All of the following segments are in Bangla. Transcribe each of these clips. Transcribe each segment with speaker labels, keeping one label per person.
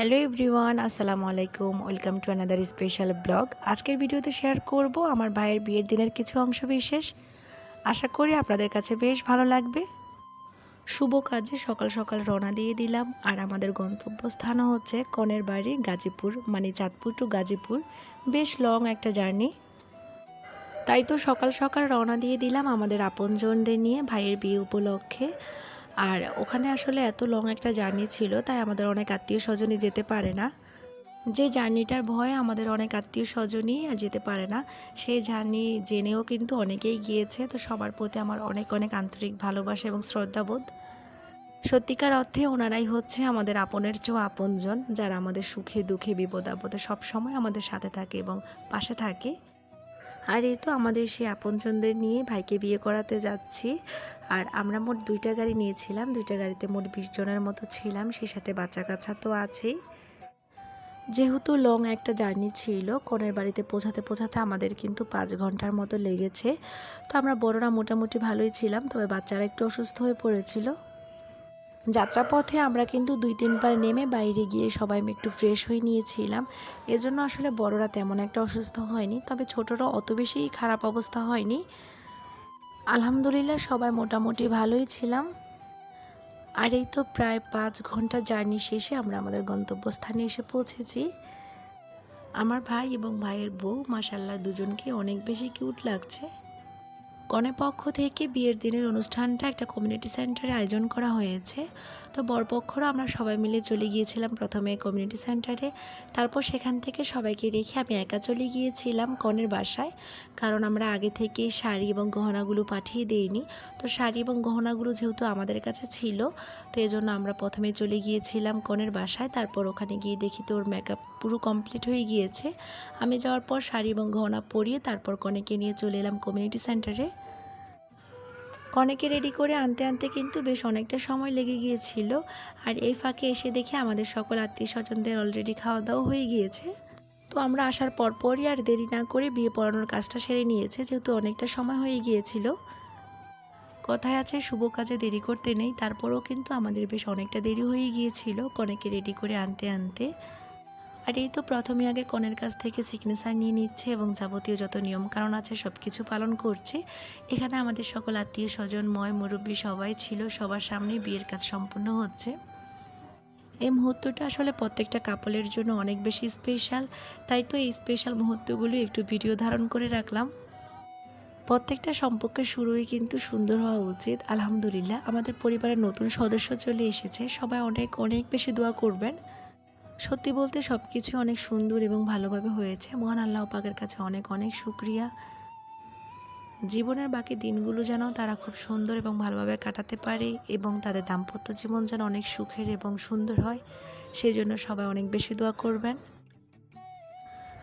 Speaker 1: হ্যালো এভরিওয়ান, আসসালামু আলাইকুম। Welcome to another special blog আজকের ভিডিওতে শেয়ার করব আমার ভাইয়ের বিয়ের দিনের কিছু অংশ বিশেষ। আশা করি আপনাদের কাছে বেশ ভালো লাগবে। শুভ কাজে সকাল সকাল রওনা দিয়ে দিলাম। আর আমাদের গন্তব্যস্থানও হচ্ছে কনের বাড়ি, গাজীপুর মানে চাঁদপুর টু গাজীপুর। বেশ লং একটা জার্নি তাই তো সকাল সকাল রওনা দিয়ে দিলাম আমাদের আপনজনদের নিয়ে ভাইয়ের বিয়ে উপলক্ষে। আর ওখানে আসলে এত লং একটা জার্নি ছিল, তাই আমাদের অনেক আত্মীয় স্বজনই যেতে পারে না। যে জার্নিটার ভয়ে আমাদের অনেক আত্মীয় স্বজনই যেতে পারে না। সেই জার্নি জেনেও কিন্তু অনেকেই গিয়েছে, তো সবার প্রতি আমার অনেক অনেক আন্তরিক ভালোবাসা এবং শ্রদ্ধাবোধ। সত্যিকার অর্থে ওনারাই হচ্ছে আমাদের আপনের চেয়েও আপনজন, যারা আমাদের সুখে দুঃখে বিপদ আপদে সবসময় আমাদের সাথে থাকে এবং পাশে থাকে। আর এই তো আমাদের সেই আপনজনদের নিয়ে ভাইকে বিয়ে করাতে যাচ্ছি। আর আমরা মোট দুইটা গাড়ি নিয়েছিলাম, দুইটা গাড়িতে মোট বিশ জনের মতো ছিলাম, সেই সাথে বাচ্চা কাচ্চা তো আছেই। যেহেতু লং একটা জার্নি ছিল, কনের বাড়িতে পৌঁছাতে পৌঁছাতে আমাদের কিন্তু পাঁচ ঘণ্টার মতো লেগেছে। তো আমরা বড়রা মোটামুটি ভালোই ছিলাম, তবে বাচ্চারা একটু অসুস্থ হয়ে পড়েছিল। যাত্রাপথে আমরা কিন্তু দুই তিনবার নেমে বাইরে গিয়ে সবাই একটু ফ্রেশ হয়ে নিয়েছিলাম। এজন্য আসলে বড়রা তেমন একটা অসুস্থ হয়নি, তবে ছোটরা অত বেশি খারাপ অবস্থা হয়নি। আলহামদুলিল্লাহ সবাই মোটামুটি ভালোই ছিলাম। আর এই তো প্রায় পাঁচ ঘণ্টা জার্নি শেষে আমরা আমাদের গন্তব্যস্থানে এসে পৌঁছেছি। আমার ভাই এবং ভাইয়ের বউ মাসাল্লাহ দুজনকে অনেক বেশি কিউট লাগছে। কনে পক্ষ থেকে বিয়ের দিনের অনুষ্ঠানটা একটা কমিউনিটি সেন্টারে আয়োজন করা হয়েছে। তো বরপক্ষরা আমরা সবাই মিলে চলে গিয়েছিলাম প্রথমে কমিউনিটি সেন্টারে তারপর সেখান থেকে সবাইকে রেখে আমি একা চলে গিয়েছিলাম কনের বাসায়। কারণ আমরা আগে থেকে শাড়ি এবং গহনাগুলো পাঠিয়ে দিইনি। তো শাড়ি এবং গহনাগুলো যেহেতু আমাদের কাছে ছিল, তো এজন্য আমরা প্রথমে চলে গিয়েছিলাম কনের বাসায়। তারপর ওখানে গিয়ে দেখি তো ওর মেকআপ পুরো কমপ্লিট হয়ে গিয়েছে। আমি যাওয়ার পর শাড়ি এবং গহনা পরিয়ে তারপর কনেকে নিয়ে চলে এলাম কমিউনিটি সেন্টারে কনেকে রেডি করে আনতে আনতে কিন্তু বেশ অনেকটা সময় লেগে গিয়েছিল। আর এই ফাঁকে এসে দেখে আমাদের সকল আত্মীয় স্বজনদের অলরেডি খাওয়া দাওয়া হয়ে গিয়েছে। তো আমরা আসার পরপরই আর দেরি না করে বিয়ে পড়ানোর কাজটা সেরে নিয়েছে, যেহেতু অনেকটা সময় হয়ে গিয়েছিল। কথায় আছে, শুভ কাজে দেরি করতে নেই। তারপরেও কিন্তু আমাদের বেশ অনেকটা দেরি হয়ে গিয়েছিল কনেকে রেডি করে আনতে আনতে। আর এই তো প্রথমে আগে কনের কাছ থেকে সিগনেচার নিয়ে নিচ্ছে এবং যাবতীয় যত নিয়ম কারণ আছে সব কিছু পালন করছে। এখানে আমাদের সকল আত্মীয় স্বজন, ময়, মুরব্বী সবাই ছিল, সবার সামনে বিয়ের কাজ সম্পূর্ণ হচ্ছে। এই মুহূর্তটা আসলে প্রত্যেকটা কাপলের জন্য অনেক বেশি স্পেশাল তাই তো এই স্পেশাল মুহূর্তগুলো একটু ভিডিও ধারণ করে রাখলাম। প্রত্যেকটা সম্পর্কের শুরুই কিন্তু সুন্দর হওয়া উচিত, আলহামদুলিল্লাহ। আমাদের পরিবারের নতুন সদস্য চলে এসেছে, সবাই অনেক অনেক বেশি দোয়া করবেন। সত্যি বলতে সব কিছু অনেক সুন্দর এবং ভালোভাবে হয়েছে। মহান আল্লাহ পাকের কাছে অনেক অনেক শুক্রিয়া। জীবনের বাকি দিনগুলো যেন তারা খুব সুন্দর এবং ভালোভাবে কাটাতে পারে এবং তাদের দাম্পত্য জীবন যেন অনেক সুখের এবং সুন্দর হয় সেই জন্য সবাই অনেক বেশি দোয়া করবেন।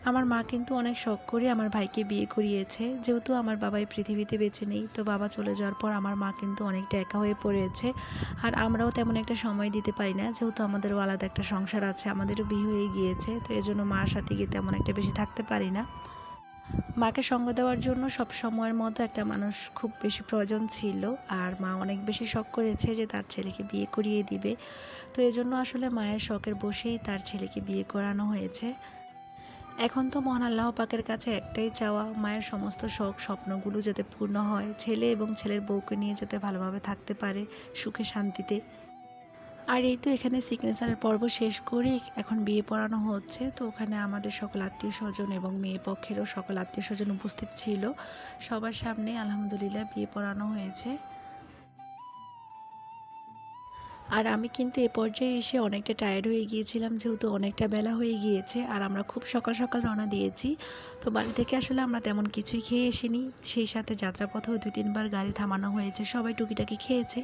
Speaker 1: আমার মা কিন্তু অনেক শখ করে আমার ভাইকে বিয়ে করিয়েছে। যেহেতু আমার বাবা এই পৃথিবীতে বেঁচে নেই, তো বাবা চলে যাওয়ার পর আমার মা কিন্তু অনেকটা একা হয়ে পড়েছে। আর আমরাও তেমন একটা সময় দিতে পারি না, যেহেতু আমাদেরও আলাদা একটা সংসার আছে, আমাদেরও বিয়ে হয়ে গিয়েছে, তো এজন্য মার সাথে গিয়ে তেমন একটা বেশি থাকতে পারি না। মাকে সঙ্গ দেওয়ার জন্য সব সময়ের মতো একটা মানুষ খুব বেশি প্রয়োজন ছিল, আর মা অনেক বেশি শখ করেছে যে তার ছেলেকে বিয়ে করিয়ে দিবে। তো এজন্য আসলে মায়ের শখের বসেই তার ছেলেকে বিয়ে করানো হয়েছে। এখন তো মহান আল্লাহ পাকের কাছে একটাই চাওয়া, মায়ের সমস্ত শখ, স্বপ্নগুলো যাতে পূর্ণ হয়, ছেলে এবং ছেলের বউকে নিয়ে যাতে ভালোভাবে থাকতে পারে, সুখে শান্তিতে। আর এই তো এখানে সিগনেচারের পর্ব শেষ করে, এখন বিয়ে পড়ানো হচ্ছে, তো ওখানে আমাদের সকল আত্মীয় স্বজন এবং মেয়ে পক্ষেরও সকল আত্মীয় স্বজন উপস্থিত ছিল। সবার সামনে আলহামদুলিল্লাহ বিয়ে পড়ানো হয়েছে। আর আমি কিন্তু এ পর্যায়ে এসে অনেকটা টায়ার্ড হয়ে গিয়েছিলাম, যেহেতু অনেকটা বেলা হয়ে গিয়েছে আর আমরা খুব সকাল সকাল রওনা দিয়েছি। তো বাড়ি থেকে আসলে আমরা তেমন কিছুই খেয়ে এসিনি সেই সাথে যাত্রাপথেও দুই তিনবার গাড়ি থামানো হয়েছে, সবাই টুকিটাকি খেয়েছে।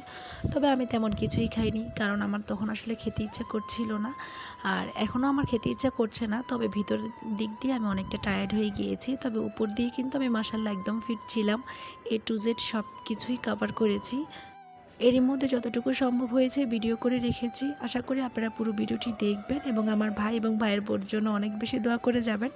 Speaker 1: তবে আমি তেমন কিছুই খাইনি, কারণ আমার তখন আসলে খেতে ইচ্ছা করছিল না। আর এখনও আমার খেতে ইচ্ছা করছে না, তবে ভিতরের দিক দিয়ে আমি অনেকটা টায়ার্ড হয়ে গিয়েছি। তবে উপর দিয়ে কিন্তু আমি মাসাল্লাহ একদম ফিট ছিলাম। এ টু জেড সব কিছুই কভার করেছি। এরই মধ্যে যতটুকু সম্ভব হয়েছে ভিডিও করে রেখেছি। আশা করি আপনারা পুরো ভিডিওটি দেখবেন এবং আমার ভাই এবং ভাইয়ের বোর জন্য অনেক বেশি দোয়া করে যাবেন।